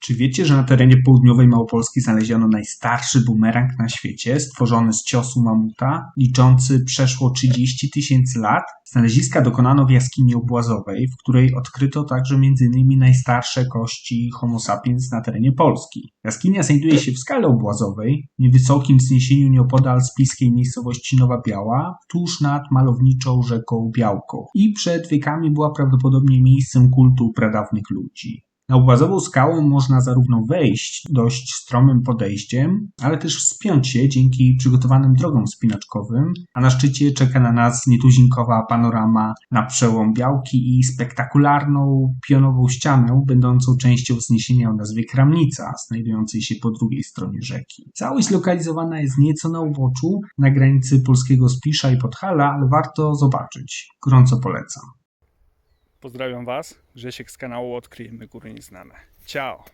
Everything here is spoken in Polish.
Czy wiecie, że na terenie południowej Małopolski znaleziono najstarszy bumerang na świecie, stworzony z ciosu mamuta, liczący przeszło 30 tysięcy lat? Znaleziska dokonano w jaskini obłazowej, w której odkryto także m.in. najstarsze kości Homo sapiens na terenie Polski. Jaskinia znajduje się w skale obłazowej, niewysokim wzniesieniu nieopodal spiskiej miejscowości Nowa Biała, tuż nad malowniczą rzeką Białką i przed wiekami była prawdopodobnie miejscem kultu pradawnych ludzi. Na obłazową skałę można zarówno wejść dość stromym podejściem, ale też wspiąć się dzięki przygotowanym drogom spinaczkowym, a na szczycie czeka na nas nietuzinkowa panorama na przełom Białki i spektakularną pionową ścianę, będącą częścią wzniesienia o nazwie Kramnica, znajdującej się po drugiej stronie rzeki. Całość zlokalizowana jest nieco na uboczu, na granicy polskiego Spisza i Podhala, ale warto zobaczyć. Gorąco polecam. Pozdrawiam Was, Grzesiek z kanału Odkryjemy Góry Nieznane. Ciao!